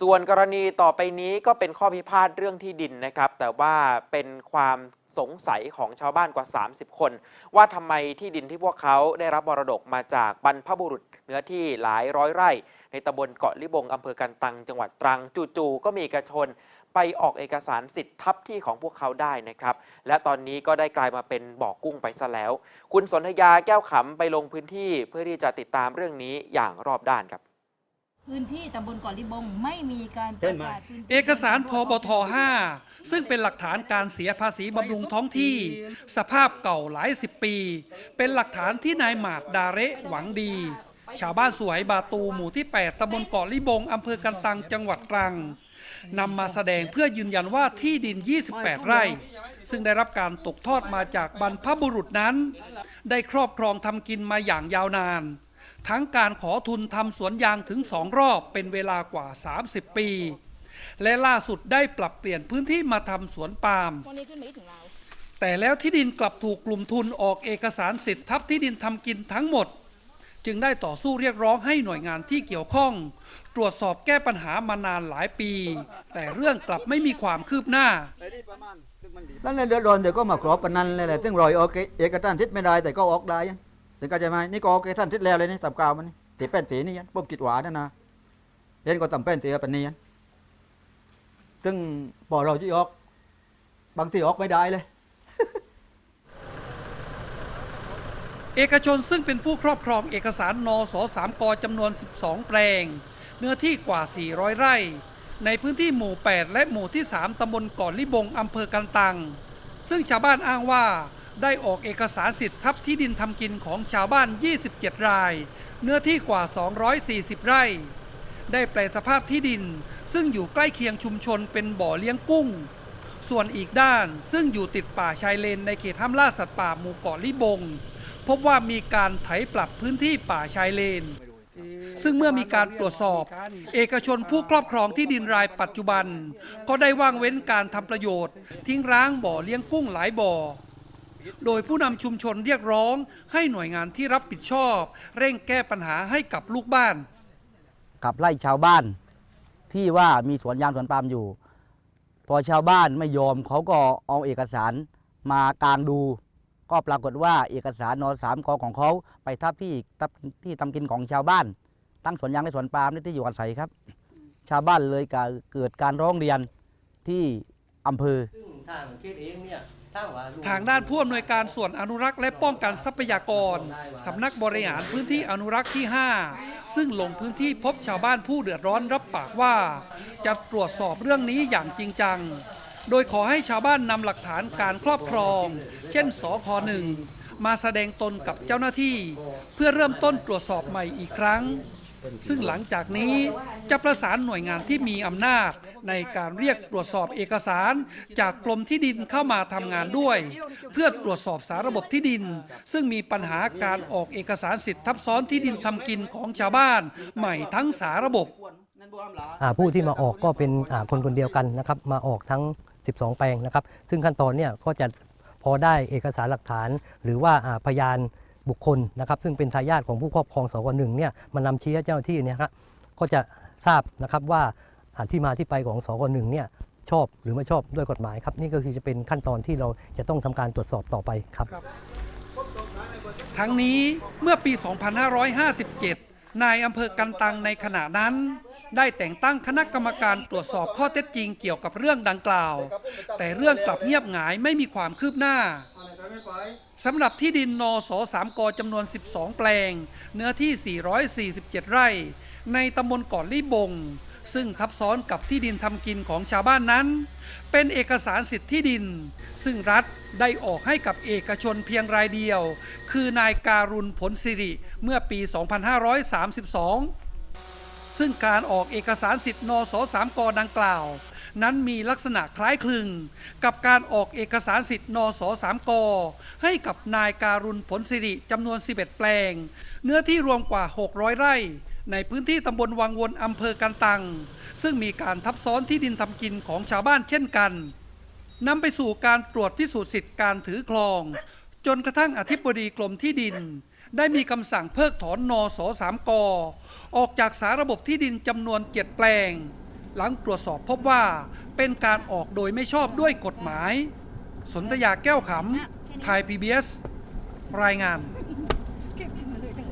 ส่วนกรณีต่อไปนี้ก็เป็นข้อพิพาทเรื่องที่ดินนะครับ แต่ว่าเป็นความสงสัยของชาวบ้านกว่า 30 คน ว่าทำไมที่ดินที่พวกเขาได้รับมรดกมาจากบรรพบุรุษเนื้อที่หลายร้อยไร่ ในตำบลเกาะลิบงอำเภอกันตัง จังหวัดตรัง จู่ๆก็มีเอกชนไปออกเอกสารสิทธิ์ทับที่ของพวกเขาได้นะครับ และตอนนี้ก็ได้กลายมาเป็นบ่อกุ้งไปซะแล้ว คุณสนธยาแก้วขำไปลงพื้นที่เพื่อที่จะติดตามเรื่องนี้อย่างรอบด้านครับ พื้นที่ตำบลเกาะลิบงไม่มีการประกาศพื้นที่เอกสารพบท5ซึ่งเป็นหลักฐานการเสียภาษีบำรุงท้องที่ สภาพเก่าหลายสิบปี เป็นหลักฐานที่นายหมาดดาเระหวังดี ชาวบ้านสวยบาตูหมู่ที่ 8ตำบลเกาะลิบงอำเภอกันตังจังหวัดตรังนำมาแสดงเพื่อยืนยันว่าที่ดิน 28 ไร่ ซึ่งได้รับการตกทอดมาจากบรรพบุรุษนั้น ได้ครอบครองทำกินมาอย่างยาวนาน ทั้งการขอทุนทำสวนยางถึงสองรอบเป็นเวลากว่า 30 ปี และล่าสุดได้ปรับเปลี่ยนพื้นที่มาทำสวนปาล์มแต่แล้วที่ดินกลับถูกกลุ่มทุนออกเอกสารสิทธิ์ทับที่ดินทำกินทั้งหมด จึงได้ต่อสู้เรียกร้องให้หน่วยงานที่เกี่ยวข้อง ตรวจสอบแก้ปัญหามานานหลายปี แต่เรื่องกลับไม่มีความคืบหน้านั่นแหละเดือดร้อนเดี๋ยวก็มากรอบกันนั่นแหละซึ่งรอยออกเอกสารทิศไม่ได้แต่ก็ออกได้ยัง ถึงก็จะไหมนี่ก็ออเอกสารทิศแล้วเลยนี่สับกาวมันนี่ตีแป้นสีนี่ยันผมคิดหวานนะนะเห็นก็ตำแป้นสีเป็นนี่ยันซึ่งพอเราที่ออก บางทีออกไม่ได้เลย เอกชนซึ่งเป็นผู้ครอบครองเอกสารนสสามกจำนวน 12 แปลง เนื้อที่กว่า 400 ไร่ ในพื้นที่หมู่ 8 และหมู่ที่ 3ตำบลเก่อนลิบงอำเภอกันตัง ซึ่งชาวบ้านอ้างว่า ได้ออกเอกสารสิทธิ์ทับที่ดินทำกินของชาวบ้าน 27 ราย เนื้อที่กว่า 240 ไร่ ได้แปลสภาพที่ดินซึ่งอยู่ใกล้เคียงชุมชนเป็นบ่อเลี้ยงกุ้ง ส่วนอีกด้านซึ่งอยู่ติดป่าชายเลนในเขตห้ามล่าสัตว์ป่าหมู่เกาะลิบง พบว่ามีการไถปรับพื้นที่ป่าชายเลน ซึ่งเมื่อมีการตรวจสอบ เอกชนผู้ครอบครองที่ดินรายปัจจุบัน ก็ได้ว่างเว้นการทำประโยชน์ ทิ้งร้างบ่อเลี้ยงกุ้งหลายบ่อ โดยผู้นำชุมชนเรียกร้องให้หน่วยงานที่รับผิดชอบ เร่งแก้ปัญหาให้กับลูกบ้าน ขับไล่ชาวบ้าน ที่ว่ามีสวนยางสวนปาล์มอยู่ พอชาวบ้านไม่ยอมเขาก็เอาเอกสารมากางดู ก็ปรากฏว่าเอกสารนสามกของเขาไปทับที่ทับที่ทำกินของชาวบ้าน ตั้งสวนยางและสวนปาล์มนี่ที่อยู่อาศัยครับ ชาวบ้านเลยเกิดการร้องเรียนที่อำเภอ ซึ่งทางเขตเองเนี่ย ทางด้านผู้อำนวยการส่วนอนุรักษ์และป้องกันทรัพยากรสำนักบริหารพื้นที่อนุรักษ์ที่ 5 ซึ่งลงพื้นที่พบชาวบ้านผู้เดือดร้อนรับปากว่า จะตรวจสอบเรื่องนี้อย่างจริงจัง โดยขอให้ชาวบ้านนำหลักฐานการครอบครอง เช่นสคหนึ่งมาแสดงตนกับเจ้าหน้าที่ เพื่อเริ่มต้นตรวจสอบใหม่อีกครั้ง ซึ่งหลังจากนี้จะประสานหน่วยงานที่มีอำนาจ ในการเรียกตรวจสอบเอกสาร จากกรมที่ดินเข้ามาทำงานด้วย เพื่อตรวจสอบสาระบบที่ดิน ซึ่งมีปัญหาการออกเอกสารสิทธิ์ทับซ้อนที่ดินทำกินของชาวบ้านใหม่ทั้งสาระบบอ่าผู้ที่มาออกก็เป็นอ่าคนคนเดียวกันนะครับมาออกทั้ง 12 แปลงนะครับ ซึ่งขั้นตอนเนี่ยก็จะพอได้เอกสารหลักฐานหรือว่าอ่าพยาน บุคคลนะครับ ซึ่งเป็นทายาทของผู้ครอบครองสกหนึ่งเนี่ยมานำชี้ให้เจ้าหน้าที่เนี่ยครับก็จะทราบนะครับว่าอ่าที่มาที่ไปของสกหนึ่งเนี่ยชอบหรือไม่ชอบด้วยกฎหมายครับ นี่ก็คือจะเป็นขั้นตอนที่เราจะต้องทำการตรวจสอบต่อไปครับ ทั้งนี้เมื่อปี 2557 นายอำเภอกันตังในขณะนั้น ได้แต่งตั้งคณะกรรมการตรวจสอบข้อเท็จจริงเกี่ยวกับเรื่องดังกล่าว แต่เรื่องกลับเงียบหงายไม่มีความคืบหน้า สำหรับที่ดินนสสามกจำนวน 12 แปลง เนื้อที่ 447 ไร่ ในตำบลเก่อนลี่บง ซึ่งทับซ้อนกับที่ดินทำกินของชาวบ้านนั้น เป็นเอกสารสิทธิ์ที่ดิน ซึ่งรัฐได้ออกให้กับเอกชนเพียงรายเดียว คือนายการุณผลสิริเมื่อปี 2532 ซึ่งการออกเอกสารสิทธิ์นสสามกดังกล่าว นั้นมีลักษณะคล้ายคลึง กับการออกเอกสารสิทธิ์นสสามก ให้กับนายการุณผลสิริจำนวน 11 แปลง เนื้อที่รวมกว่า 600 ไร่ ในพื้นที่ตำบลวังวนอำเภอกันตัง ซึ่งมีการทับซ้อนที่ดินทำกินของชาวบ้านเช่นกันนำไปสู่การตรวจพิสูจน์สิทธิ์การถือครอง จนกระทั่งอธิบดีกรมที่ดินได้มีคำสั่งเพิกถอนนสสามกออกจากสาระบบที่ดินจำนวน7แปลง หลังตรวจสอบพบว่าเป็นการออกโดยไม่ชอบด้วยกฎหมาย สนธยาแก้วขำไทย PBS รายงาน